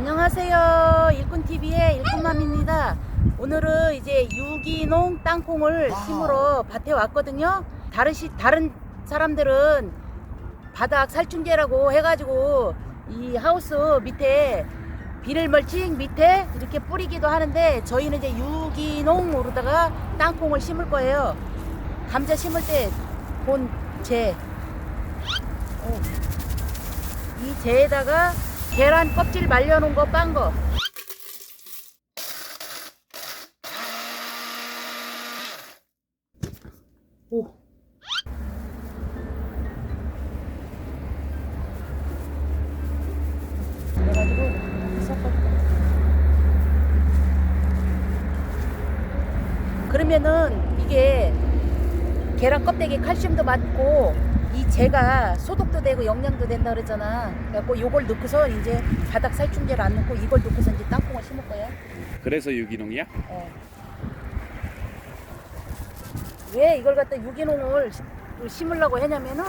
안녕하세요. 일꾼TV의 일꾼맘입니다. 오늘은 이제 유기농 땅콩을. 심으러 밭에 왔거든요. 다른, 시, 다른 사람들은 바닥 살충제라고 해가지고 이 하우스 밑에 비닐 멀칭 밑에 이렇게 뿌리기도 하는데 저희는 이제 유기농으로다가 땅콩을 심을 거예요. 감자 심을 때본 재. 오. 이 재에다가 계란 껍질 말려놓은 거 빤 거. 오. 그래가지고 섞어. 그러면은 이게 계란 껍데기 칼슘도 많고 이 재가 소독도 되고 영양도 된다 그랬잖아. 그래갖고 요걸 넣고서 이제 바닥 살충제를 안 넣고 이걸 넣고서 이제 땅콩을 심을 거야. 그래서 유기농이야? 어. 왜 이걸 갖다 유기농을 시- 심으려고 했냐면은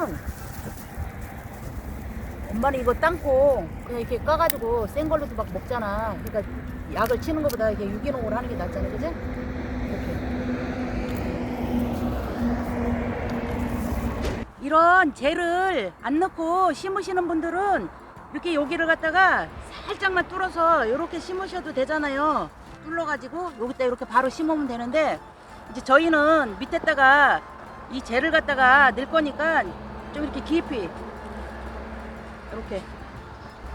엄마는 이거 땅콩 그냥 이렇게 까가지고 생 걸로도 막 먹잖아. 그러니까 약을 치는 것보다 이렇게 유기농으로 하는 게 낫잖아, 그지? 이렇게. 이런 재를 안 넣고 심으시는 분들은 이렇게 여기를 갖다가 살짝만 뚫어서 이렇게 심으셔도 되잖아요. 뚫어가지고 여기다 이렇게 바로 심으면 되는데 이제 저희는 밑에다가 이 재를 갖다가 넣을 거니까 좀 이렇게 깊이 이렇게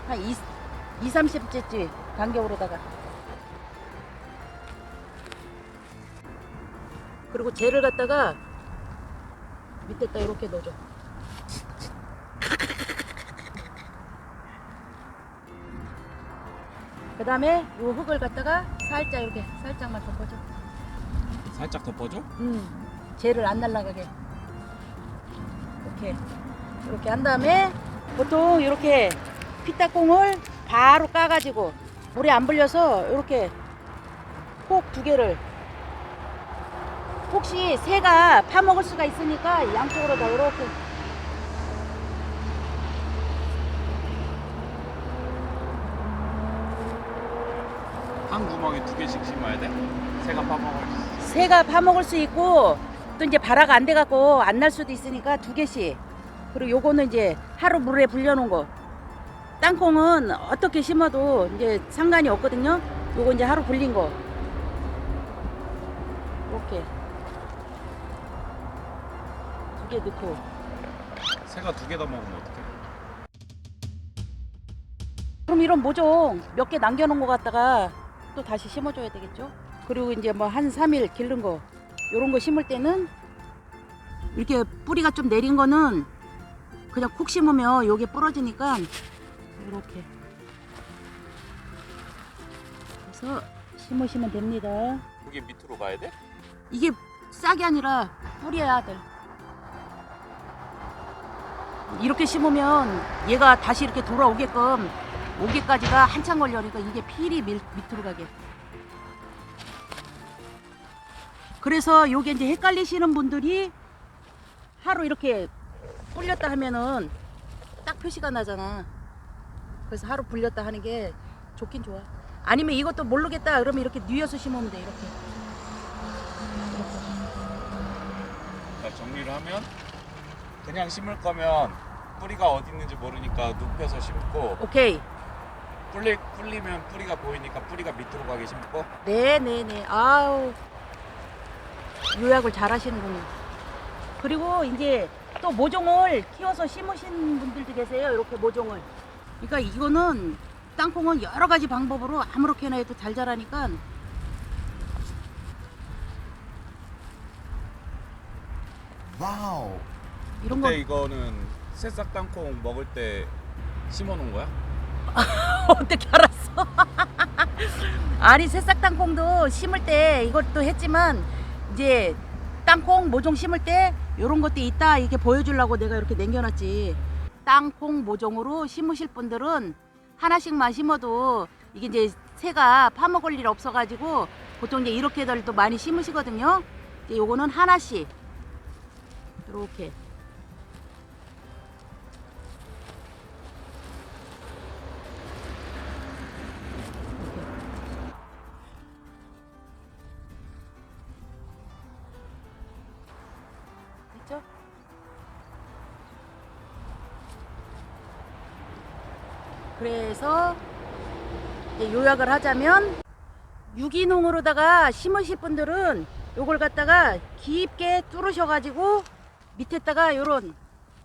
한 2, 2 30cm 간격으로다가 그리고 재를 갖다가 밑에다 이렇게 넣어줘. 그 다음에 요 흙을 갖다가 살짝 이렇게 살짝만 덮어줘. 살짝 덮어줘? 음, 재를 안 날라가게. 이렇게 이렇게 한 다음에 보통 이렇게 피타콩을 바로 까가지고 물에 안 불려서 이렇게 폭두 개를 혹시 새가 파먹을 수가 있으니까 양쪽으로 다 이렇게. 한 구멍에 두 개씩 심어야 돼? 새가 파먹을 새가 파먹을 수 있고 또 이제 발화가 안 돼갖고 안 날 수도 있으니까 두 개씩. 그리고 요거는 이제 하루 물에 불려놓은 거. 땅콩은 어떻게 심어도 이제 상관이 없거든요. 요거 이제 하루 불린 거. 이렇게 두 개 넣고 새가 두개더 먹으면 어떡해? 그럼 이런 모종 몇 개 남겨놓은 거 갖다가 또 다시 심어줘야 되겠죠? 그리고 이제 뭐 한 3일 기른 거 요런 거 심을 때는 이렇게 뿌리가 좀 내린 거는 그냥 콕 심으면 요게 부러지니까 이렇게 그래서 심으시면 됩니다. 그게 밑으로 가야 돼? 이게 싹이 아니라 뿌리야 아들. 이렇게 심으면 얘가 다시 이렇게 돌아오게끔 오기까지가 한참 걸려니까 이게 필이 밀, 밑으로 가게. 그래서 요게 이제 헷갈리시는 분들이 하루 이렇게 불렸다 하면은 딱 표시가 나잖아. 그래서 하루 불렸다 하는 게 좋긴 좋아. 아니면 이것도 모르겠다 그러면 이렇게 뉘어서 심으면 돼 이렇게. 그러니까 정리를 하면 그냥 심을 거면 뿌리가 어디 있는지 모르니까 눕혀서 심고 오케이. 뿌리, 뿌리면 뿌리가 보이니까 뿌리가 밑으로 가게 심고 네네네. 아우. 요약을 잘 하시는군요. 그리고 이제 또 모종을 키워서 심으신 분들도 계세요. 이렇게 모종을. 그러니까 이거는 땅콩은 여러 가지 방법으로 아무렇게나 해도 잘 자라니까 와우. 이런 거 근데 이거는 새싹 땅콩 먹을 때 심어 놓은 거야? 어떻게 알았어? 아니 새싹 땅콩도 심을 때 이것도 했지만 이제 땅콩 모종 심을 때 이런 것도 있다 이렇게 보여주려고 내가 이렇게 남겨놨지. 땅콩 모종으로 심으실 분들은 하나씩만 심어도 이게 이제 새가 파먹을 일 없어가지고 보통 이제 이렇게들 또 많이 심으시거든요. 이제 요거는 하나씩 이렇게 그래서 요약을 하자면 유기농으로다가 심으실 분들은 요걸 갖다가 깊게 뚫으셔 가지고 밑에다가 요런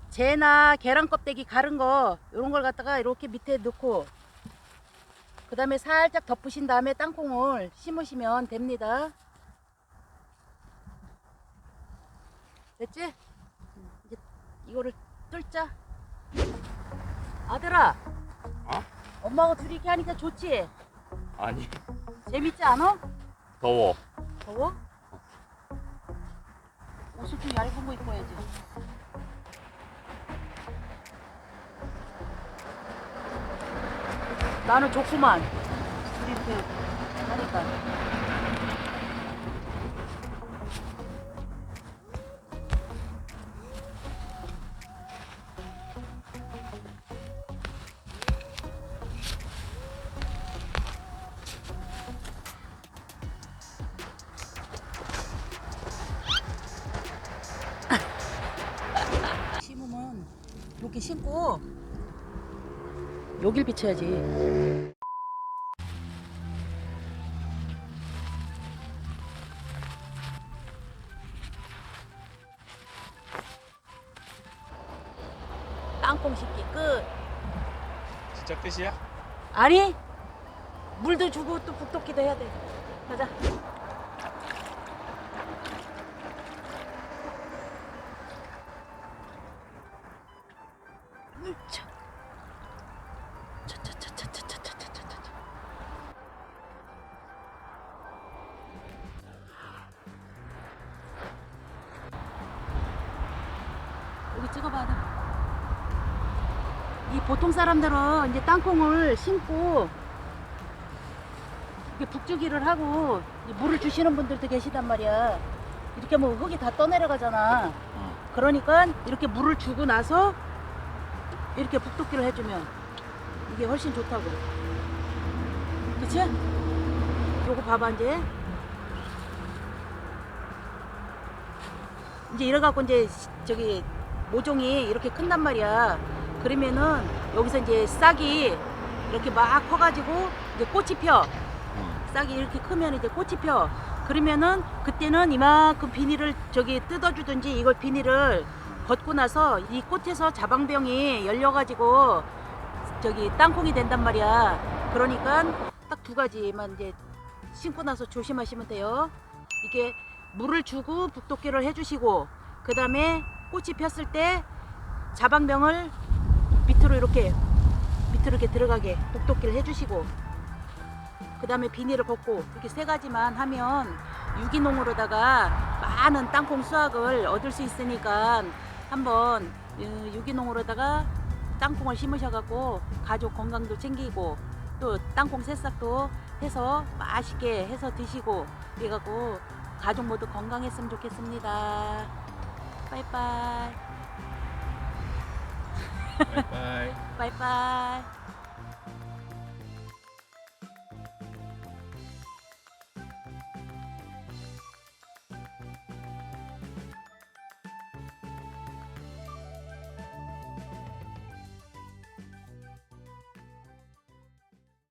재나 계란 껍데기 가른 거 요런 걸 갖다가 이렇게 밑에 넣고 그 다음에 살짝 덮으신 다음에 땅콩을 심으시면 됩니다. 됐지? 음, 이제 이거를 뚫자. 아들아, 어? 엄마하고 둘이 이렇게 하니까 좋지? 아니 재밌지 않아? 더워. 더워? 옷을 좀 얇은 거 입고 와야지. 나는 좋구만. 둘이 이렇게 하니까. 이렇게 심고 여길 비춰야지. 땅콩 심기 끝. 진짜 끝이야? 아니 물도 주고 또 북돋기도 해야 돼. 가자. 보통 사람들은 이제 땅콩을 심고 이렇게 북주기를 하고 물을 주시는 분들도 계시단 말이야. 이렇게 하면 흙이 다 떠내려가잖아. 어. 그러니까 이렇게 물을 주고 나서 이렇게 북돋기를 해주면 이게 훨씬 좋다고. 그치? 요거 봐봐 이제. 이제 이래갖고 이제 시- 저기 모종이 이렇게 큰단 말이야. 그러면은 여기서 이제 싹이 이렇게 막 커가지고 이제 꽃이 펴. 응. 싹이 이렇게 크면 이제 꽃이 펴. 그러면은 그때는 이만큼 비닐을 저기 뜯어주든지 이걸 비닐을 걷고 나서 이 꽃에서 자방병이 열려가지고 저기 땅콩이 된단 말이야. 그러니까 딱 두 가지만 이제 심고 나서 조심하시면 돼요. 이게 물을 주고 북돋기를 해주시고 그 다음에 꽃이 폈을 때 자방병을 밑으로 이렇게 밑으로 이렇게 들어가게 북돋기를 해주시고 그 다음에 비닐을 걷고 이렇게 세 가지만 하면 유기농으로다가 많은 땅콩 수확을 얻을 수 있으니까 한번 어, 유기농으로다가 땅콩을 심으셔갖고 가족 건강도 챙기고 또 땅콩 새싹도 해서 맛있게 해서 드시고 그래갖고 가족 모두 건강했으면 좋겠습니다. 빠이빠이 Bye bye. bye bye.